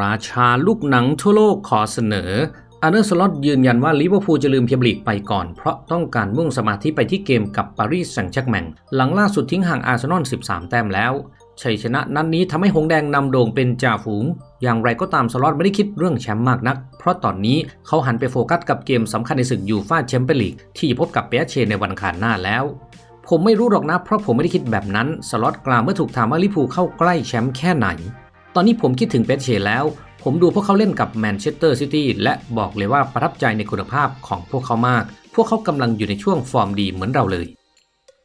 ราชาลูกหนังทั่วโลกขอเสนออาร์เนอร์สล็อตยืนยันว่าลิเวอร์พูลจะลืมเพียมลีกไปก่อน เพราะต้องการมุ่งสมาธิไปที่เกมกับปารีสแซงต์แชร์กแมงหลังล่าสุดทิ้งห่างอาร์เซนอล 13 แต้มแล้ว ชัยชนะนัดนนี้ทำให้หงแดงนำโด่งเป็นจ่าฝูง อย่างไรก็ตามสล็อตไม่ได้คิดเรื่องแชมป์มากนัก เพราะตอนนี้เขาหันไปโฟกัสกับเกมสำคัญในศึกยูฟ่าแชมเปี้ยนลีกที่จะพบกับเปียเชในวันอังคารหน้าแล้วผมไม่รู้หรอกนะ เพราะผมไม่ได้คิดแบบนั้น สล็อตกล่าวเมื่อถูกถามว่าลิเวอร์พูลเข้าใกล้แชมป์แค่ไหน ตอนนี้ผมคิดถึงเปเชแล้ว ผมดูพวกเขาเล่นกับแมนเชสเตอร์ซิตี้และบอกเลยว่าประทับใจในคุณภาพของพวกเขามาก พวกเขากำลังอยู่ในช่วงฟอร์มดีเหมือนเราเลย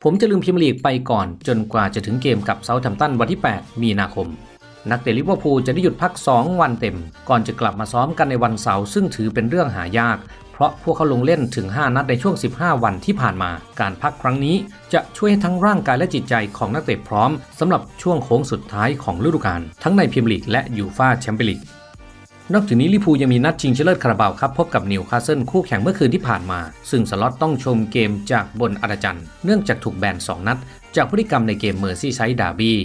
ผมจะลืมพรีเมียร์ลีกไปก่อน จนกว่าจะถึงเกมกับเซาท์แฮมป์ตันวันที่ 8 มีนาคม นักเตะลิเวอร์พูลจะได้หยุดพัก 2 วันเต็ม ก่อนจะกลับมาซ้อมกันในวันเสาร์ซึ่งถือเป็นเรื่องหายาก ราะพวกเขาลงเล่นถึง 5 นัดในช่วง 15 วันที่ผ่านมา การพักครั้งนี้จะช่วยให้ทั้งร่างกายและจิตใจของนักเตะพร้อมสำหรับช่วงโค้งสุดท้ายของฤดูกาลทั้งในพรีเมียร์ลีกและยูฟ่าแชมเปี้ยนลีกนอกจากนี้ลิพูยังมีนัดชิงชนะเลิศคาราบาวครับพบกับนิวคาสเซิลคู่แข่งเมื่อคืนที่ผ่านมา ซึ่งสล็อตต้องชมเกมจากบนอาณาจันเนื่องจากถูกแบน 2 นัด จากพฤติกรรมในเกมเมอร์ซี่ไซด์ดาร์บี้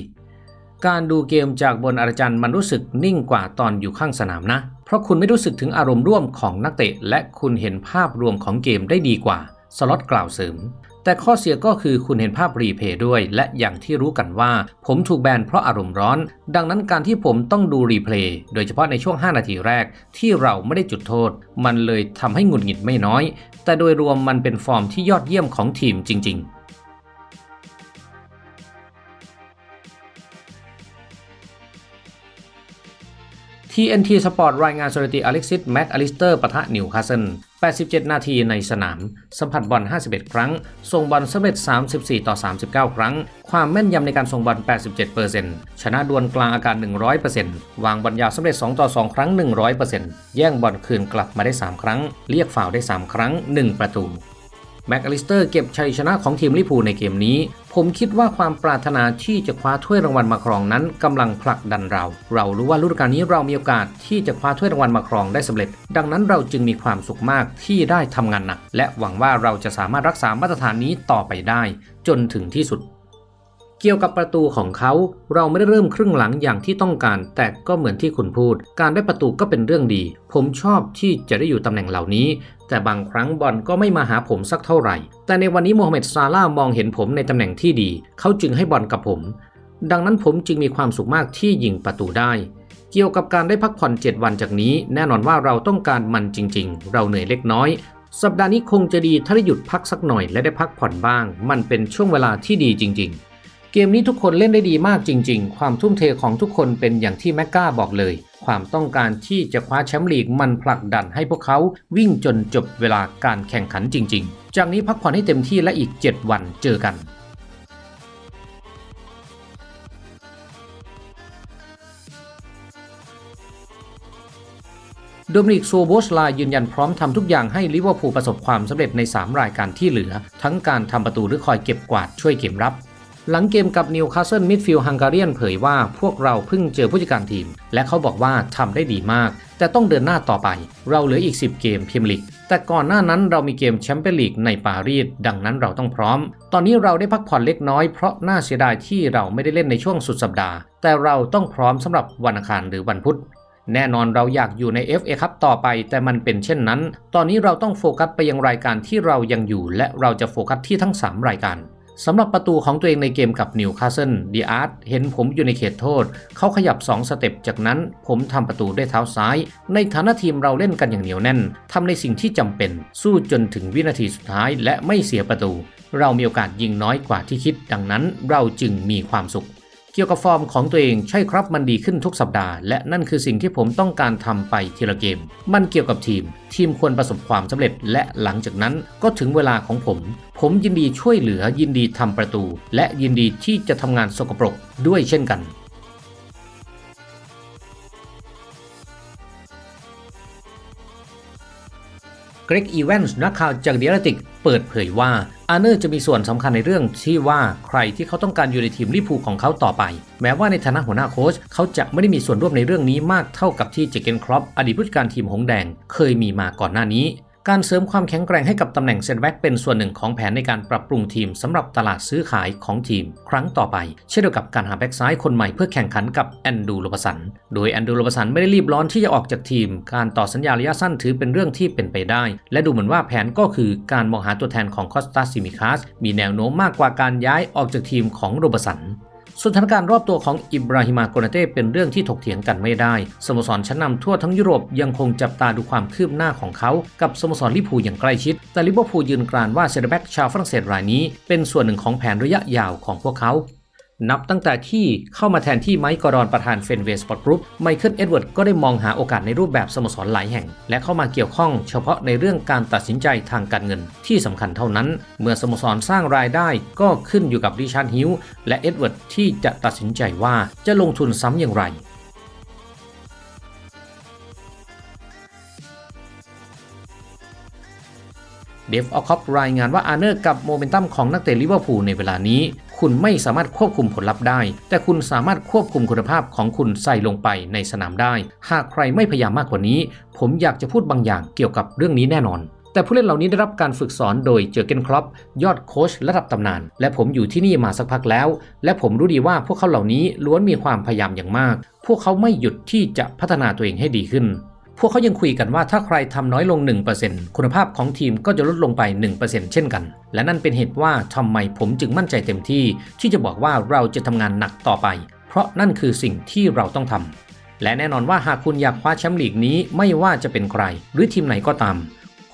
การดูเกมจากบนอาณาจันมันรู้สึกนิ่งกว่าตอนอยู่ข้างสนามนะ เพราะคุณไม่รู้สึกถึงอารมณ์ร่วมของนักเตะ และคุณเห็นภาพรวมของเกมได้ดีกว่า สล็อตกล่าวเสริม แต่ข้อเสียก็คือคุณเห็นภาพรีเพย์ด้วย และอย่างที่รู้กันว่า ผมถูกแบนเพราะอารมณ์ร้อน ดังนั้นการที่ผมต้องดูรีเพลย์โดยเฉพาะในช่วง 5 นาทีแรก ที่เราไม่ได้จุดโทษ มันเลยทำให้หงุดหงิดไม่น้อย แต่โดยรวมมันเป็นฟอร์มที่ยอดเยี่ยมของทีมจริง ๆ TNT Sport รายงานสถิติอเล็กซิสแม็กอลิสเตอร์ปะทะนิวคาสเซิล 87 นาทีในสนาม สัมผัสบอล 51 ครั้ง ส่งบอลสำเร็จ 34 ต่อ 39 ครั้ง ความแม่นยำในการส่งบอล 87%ชนะดวลกลางอากาศ 100%วางบอลยาวสำเร็จ 2 ต่อ 2 ครั้ง 100%แย่งบอลคืนกลับมาได้ 3 ครั้ง เรียกฝ่าวได้ 3 ครั้ง 1 ประตู แม็กอลิสเตอร์เก็บชัยชนะของทีมลิพูในเกมนี้ ผมคิดว่าความปรารถนาที่จะคว้าถ้วยรางวัลมาครองนั้นกำลังผลักดันเรา เรารู้ว่าฤดูกาลนี้เรามีโอกาสที่จะคว้าถ้วยรางวัลมาครองได้สำเร็จ ดังนั้นเราจึงมีความสุขมากที่ได้ทำงานหนักและหวังว่าเราจะสามารถรักษามาตรฐานนี้ต่อไปได้ จนถึงที่สุด กี่ยวกับประตูของเขา เราไม่ได้เริ่มครึ่งหลังอย่างที่ต้องการ แต่ก็เหมือนที่คุณพูด การได้ประตูก็เป็นเรื่องดี ผมชอบที่จะได้อยู่ตำแหน่งเหล่านี้ แต่บางครั้งบอลก็ไม่มาหาผมสักเท่าไหร่ แต่ในวันนี้โมฮัมเหม็ดซาลามองเห็นผมในตำแหน่งที่ดี เขาจึงให้บอลกับผม ดังนั้นผมจึงมีความสุขมากที่ยิงประตูได้ เกี่ยวกับการได้พักผ่อน 7 วันจากนี้ แน่นอนว่าเราต้องการมันจริง ๆ เราเหนื่อยเล็กน้อยสัปดาห์นี้คงจะดีถ้าได้หยุดพักสักหน่อยและได้พักผ่อนบ้าง มันเป็นช่วงเวลาที่ดีจริง ๆ เกมนี้ทุกคนเล่นได้ดีมากจริง ๆ ความทุ่มเทของทุกคนเป็นอย่างที่แมกกาบอกเลย ความต้องการที่จะคว้าแชมป์ลีกมันผลักดันให้พวกเขาวิ่งจนจบเวลาการแข่งขันจริง ๆ จากนี้พักผ่อนให้เต็มที่และอีก 7 วันเจอกันโดมินิกโซโบสลายืนยันพร้อมทำทุกอย่างให้ลิเวอร์พูลประสบความสำเร็จใน 3 รายการที่เหลือ ทั้งการทำประตูหรือคอยเก็บกวาดช่วยเกมรับ หลังเกมกับนิวคาสเซิลมิดฟิลด์ฮังการีนเผยว่าพวกเราเพิ่งเจอผู้จัดการทีม และเขาบอกว่าทำได้ดีมาก แต่ต้องเดินหน้าต่อไป เราเหลืออีก 10 เกมพรีเมียร์ลีกแต่ก่อนหน้านั้นเรามีเกมแชมเปี้ยนลีกในปารีสดังนั้นเราต้องพร้อม ตอนนี้เราได้พักผ่อนเล็กน้อยเพราะน่าเสียดายที่เราไม่ได้เล่นในช่วงสุดสัปดาห์ แต่เราต้องพร้อมสำหรับวันอังคารหรือวันพุธแน่นอนเราอยากอยู่ใน FA ครับต่อไป แต่มันเป็นเช่นนั้น ตอนนี้เราต้องโฟกัสไปยังรายการที่เรายังอยู่ และเราจะโฟกัสที่ทั้ง 3 รายการ สำหรับประตูของตัวเองในเกมกับนิวคาสเซิลดีอาร์ตเห็นผมอยู่ในเขตโทษ เขาขยับ 2 สเต็ปจากนั้นผมทำประตูด้วยเท้าซ้าย ในฐานะทีมเราเล่นกันอย่างเหนียวแน่นทำในสิ่งที่จำเป็น สู้จนถึงวินาทีสุดท้ายและไม่เสียประตู เรามีโอกาสยิงน้อยกว่าที่คิด ดังนั้นเราจึงมีความสุข เกี่ยวกับฟอร์มของตัวเองใช่ครับมันดีขึ้นทุกสัปดาห์ และนั่นคือสิ่งที่ผมต้องการทำไปทีละเกม มันเกี่ยวกับทีม ทีมควรประสบความสำเร็จ และหลังจากนั้นก็ถึงเวลาของผม ผมยินดีช่วยเหลือยินดีทำประตู และยินดีที่จะทำงานสกปรกด้วยเช่นกัน เกรกอีแวนส์นักข่าวจากเดียร์ติกเปิดเผยว่าอาร์เนอร์จะมีส่วนสำคัญในเรื่องที่ว่าใครที่เขาต้องการอยู่ในทีมลิพูของเขาต่อไป แม้ว่าในฐานะหัวหน้าโค้ชเขาจะไม่ได้มีส่วนร่วมในเรื่องนี้มากเท่ากับที่เจเกนครอปอดีตผู้จัดการทีมหงแดง เคยมีมาก่อนหน้านี้ การเสริมความแข็งแกร่งให้กับตำแหน่งเซนแบ็กเป็นส่วนหนึ่งของแผนในการปรับปรุงทีมสำหรับตลาดซื้อขายของทีม ครั้งต่อไป เช่นเดียวกับการหาแบ็กซ้ายคนใหม่เพื่อแข่งขันกับแอนดูโรบสัน โดยแอนดูโรบสันไม่ได้รีบร้อนที่จะออกจากทีม การต่อสัญญาระยะสั้นถือเป็นเรื่องที่เป็นไปได้ และดูเหมือนว่าแผนก็คือการมองหาตัวแทนของคอสตาซิมิคัสมีแนวโน้มมากกว่าการย้ายออกจากทีมของโรบสัน สถานการณ์รอบตัวของอิบราฮิมาโกนาเต้เป็นเรื่องที่ถกเถียงกันไม่ได้ สโมสรชั้นนำทั่วทั้งยุโรปยังคงจับตาดูความคืบหน้าของเขา กับสโมสรลิพูอย่างใกล้ชิด แต่ลิเวอร์พูลยืนกรานว่าเซเตอร์แบ็กชาวฝรั่งเศสรายนี้ เป็นส่วนหนึ่งของแผนระยะยาวของพวกเขา นับตั้งแต่ที่เข้ามาแทนที่ไมค์กอรอนประธานเฟนเวสปอร์ตกรุ๊ปไมเคิลเอ็ดเวิร์ดก็ได้มองหาโอกาสในรูปแบบสโมสรหลายแห่ง และเข้ามาเกี่ยวข้องเฉพาะในเรื่องการตัดสินใจทางการเงินที่สำคัญเท่านั้น เมื่อสโมสรสร้างรายได้ก็ขึ้นอยู่กับริชาร์ดฮิวและเอ็ดเวิร์ดที่จะตัดสินใจว่าจะลงทุนซ้ำอย่างไร เดฟออคอปรายงานว่าอาร์เนอร์กับโมเมนตัมของนักเตะลิเวอร์พูลในเวลานี้ คุณไม่สามารถควบคุมผลลัพธ์ได้ แต่คุณสามารถควบคุมคุณภาพของคุณใส่ลงไปในสนามได้ หากใครไม่พยายามมากกว่านี้ ผมอยากจะพูดบางอย่างเกี่ยวกับเรื่องนี้แน่นอนแต่ผู้เล่นเหล่านี้ได้รับการฝึกสอนโดยเจอเกนครอปยอดโค้ชระดับตำนาน และผมอยู่ที่นี่มาสักพักแล้ว และผมรู้ดีว่าพวกเขาเหล่านี้ล้วนมีความพยายามอย่างมาก พวกเขาไม่หยุดที่จะพัฒนาตัวเองให้ดีขึ้น พวกเขายังคุยกันว่าถ้าใครทำน้อยลง 1%คุณภาพของทีมก็จะลดลงไป 1%เช่นกัน และนั่นเป็นเหตุว่าทำไมผมจึงมั่นใจเต็มที่ ที่จะบอกว่าเราจะทำงานหนักต่อไป เพราะนั่นคือสิ่งที่เราต้องทำและแน่นอนว่าหากคุณอยากคว้าแชมป์ลีกนี้ไม่ว่าจะเป็นใคร หรือทีมไหนก็ตาม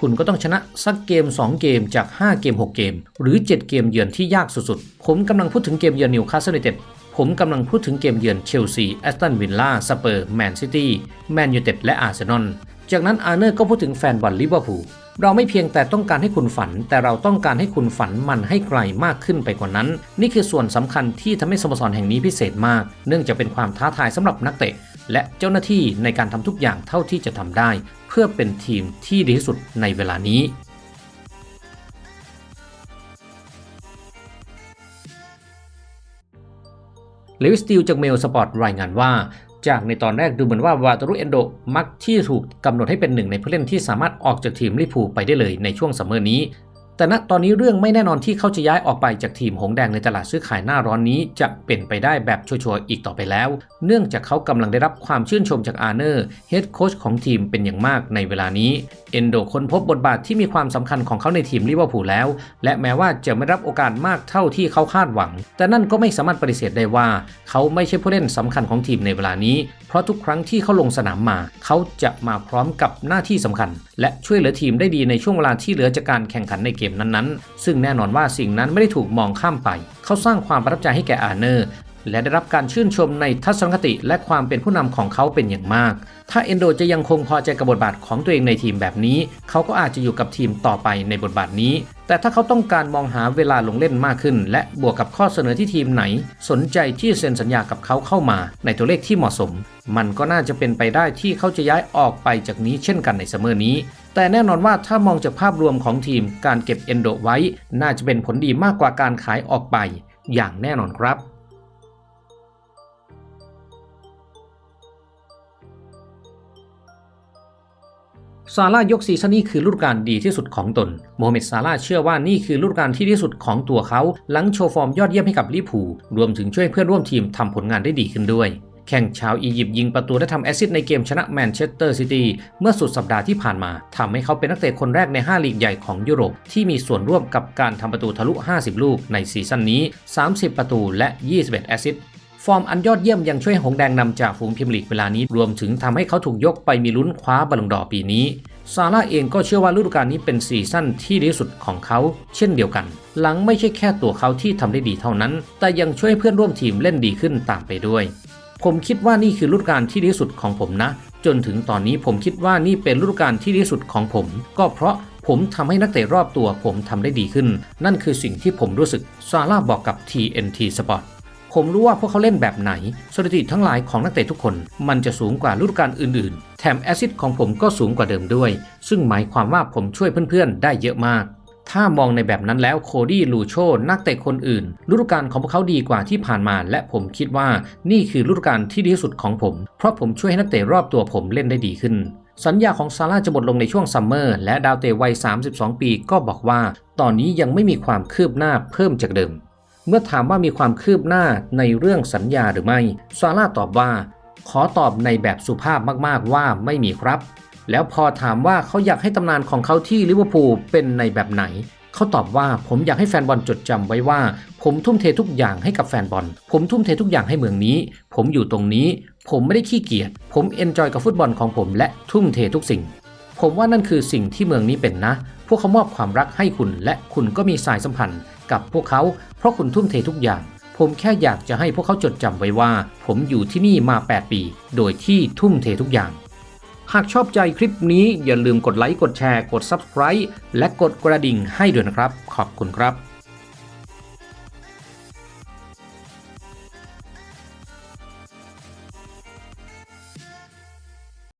คุณก็ต้องชนะสักเกม 2 เกมจาก 5 เกม 6 เกม หรือ 7 เกมเยือนที่ยากสุดๆผมกำลังพูดถึงเกมเยือนนิวคาสเซิลยูไนเต็ด ผมกำลังพูดถึงเกมเยือนเชลซี แอสตันวิลล่า สเปอร์ แมนซิตี้ แมนยูเต็ด และอาร์เซนอล จากนั้นอาร์เนอร์ก็พูดถึงแฟนบอลลิเวอร์พูล เราไม่เพียงแต่ต้องการให้คุณฝัน แต่เราต้องการให้คุณฝันมันให้ไกลมากขึ้นไปกว่านั้น นี่คือส่วนสำคัญที่ทำให้สโมสรแห่งนี้พิเศษมาก เนื่องจากเป็นความท้าทายสำหรับนักเตะ และเจ้าหน้าที่ในการทำทุกอย่างเท่าที่จะทำได้ เพื่อเป็นทีมที่ดีที่สุดในเวลานี้ เลวิสติลจากเมลสปอร์ตรายงานว่า จากในตอนแรกดูเหมือนว่าวาตารุเอนโดมักที่ถูกกำหนดให้เป็นหนึ่งในผู้เล่นที่สามารถออกจากทีมลิพูไปได้เลยในช่วงซัมเมอร์นี้ แต่ณตอนนี้เรื่องไม่แน่นอนที่เขาจะย้ายออกไปจากทีมหงแดงในตลาดซื้อขายหน้าร้อนนี้จะเป็นไปได้แบบชัวร์ๆอีกต่อไปแล้ว เนื่องจากเขากำลังได้รับความชื่นชมจากอาร์เนอร์เฮดโค้ชของทีมเป็นอย่างมากในเวลานี้เอนโดค้นพบบทบาทที่มีความสำคัญของเขาในทีมลิเวอร์พูลแล้ว และแม้ว่าจะไม่รับโอกาสมากเท่าที่เขาคาดหวัง แต่นั่นก็ไม่สามารถปฏิเสธได้ว่า เขาไม่ใช่ผู้เล่นสำคัญของทีมในเวลานี้ เพราะทุกครั้งที่เขาลงสนามมา เขาจะมาพร้อมกับหน้าที่สำคัญและช่วยเหลือทีมได้ดีในช่วงเวลาที่เหลือจากการแข่งขันในเกมนั้นๆ ซึ่งแน่นอนว่าสิ่งนั้นไม่ได้ถูกมองข้ามไป เขาสร้างความประทับใจให้แก่อาเนอร์ และได้รับการชื่นชมในทัศนคติและความเป็นผู้นำของเขาเป็นอย่างมาก ถ้าเอนโดจะยังคงพอใจกับบทบาทของตัวเองในทีมแบบนี้ เขาก็อาจจะอยู่กับทีมต่อไปในบทบาทนี้ แต่ถ้าเขาต้องการมองหาเวลาลงเล่นมากขึ้น และบวกกับข้อเสนอที่ทีมไหน สนใจที่เซ็นสัญญากับเขาเข้ามา ในตัวเลขที่เหมาะสม มันก็น่าจะเป็นไปได้ที่เขาจะย้ายออกไปจากนี้เช่นกันในซัมอนี้ แต่แน่นอนว่าถ้ามองจากภาพรวมของทีม การเก็บเอนโดไว้ น่าจะเป็นผลดีมากกว่าการขายออกไป อย่างแน่นอนครับ ซาร่ายกซีซั่นนี้คือฤดูกาลดีที่สุดของตน โมฮัมเหม็ดซาร่าเชื่อว่านี่คือฤดูกาลที่ดีที่สุดของตัวเขา หลังโชว์ฟอร์มยอดเยี่ยมให้กับลิเวอร์พูรวมถึงช่วยเพื่อนร่วมทีมทำผลงานได้ดีขึ้นด้วย แข่งชาวอียิปต์ยิงประตูและทำแอสซิสต์ในเกมชนะแมนเชสเตอร์ซิตี้เมื่อสุดสัปดาห์ที่ผ่านมาทำให้เขาเป็นนักเตะคนแรกใน 5 ลีกใหญ่ของยุโรป ที่มีส่วนร่วมกับการทำประตูทะลุ 50 ลูกในซีซั่นนี้ 30 ประตูและ 21 แอสซิสต์ ฟอร์มอันยอดเยี่ยมยังช่วยหงแดงนำจากฝูงพรีเมียร์ลีกเวลานี้รวมถึงทำให้เขาถูกยกไปมีลุ้นคว้าบอลลงดอปีนี้ ซาร่าเองก็เชื่อว่าฤดูกาลนี้เป็นซีซั่นที่ดีสุดของเขา เช่นเดียวกัน หลังไม่ใช่แค่ตัวเขาที่ทำได้ดีเท่านั้น แต่ยังช่วยเพื่อนร่วมทีมเล่นดีขึ้นตามไปด้วย ผมคิดว่านี่คือฤดูกาลที่ดีสุดของผมนะ จนถึงตอนนี้ผมคิดว่านี่เป็นฤดูกาลที่ดีสุดของผม ก็เพราะผมทำให้นักเตะรอบตัวผมทำได้ดีขึ้น นั่นคือสิ่งที่ผมรู้สึก ซาร่าบอกกับ TNT Sport ผมรู้ว่าพวกเขาเล่นแบบไหน สถิติทั้งหลายของนักเตะทุกคน มันจะสูงกว่าฤดูกาลอื่นๆ แถมแอซิดของผมก็สูงกว่าเดิมด้วย ซึ่งหมายความว่าผมช่วยเพื่อนๆ ได้เยอะมาก ถ้ามองในแบบนั้นแล้วโคดี้ลูโชนักเตะคนอื่นฤดูกาลของพวกเขาดีกว่าที่ผ่านมา และผมคิดว่านี่คือฤดูกาลที่ดีที่สุดของผม เพราะผมช่วยให้นักเตะรอบตัวผมเล่นได้ดีขึ้นสัญญาของซาร่าจะหมดลงในช่วงซัมเมอร์และดาวเตะวัย 32 ปีก็บอกว่า ตอนนี้ยังไม่มีความคืบหน้าเพิ่มจากเดิม เมื่อถามว่ามีความคืบหน้าในเรื่องสัญญาหรือไม่ ซาร่าตอบว่า ขอตอบในแบบสุภาพมากๆว่าไม่มีครับ แล้วพอถามว่าเขาอยากให้ตำนานของเขาที่ลิเวอร์พูลเป็นในแบบไหน เขาตอบว่าผมอยากให้แฟนบอลจดจำไว้ว่า ผมทุ่มเททุกอย่างให้กับแฟนบอล ผมทุ่มเททุกอย่างให้เมืองนี้ ผมอยู่ตรงนี้ ผมไม่ได้ขี้เกียจ ผมเอนจอยกับฟุตบอลของผมและทุ่มเททุกสิ่ง ผมว่านั่นคือสิ่งที่เมืองนี้เป็นนะ วกเขามอบความรักให้คุณ และคุณก็มีสายสัมพันธ์กับพวกเขา เพราะคุณทุ่มเททุกอย่าง ผมแค่อยากจะให้พวกเขาจดจำไว้ว่า ผมอยู่ที่นี่มา 8 ปี โดยที่ทุ่มเททุกอย่าง หากชอบใจคลิปนี้อย่าลืมกดไลค์กดแชร์ กด Subscribe และกดกระดิ่งให้ด้วยนะครับ ขอบคุณครับ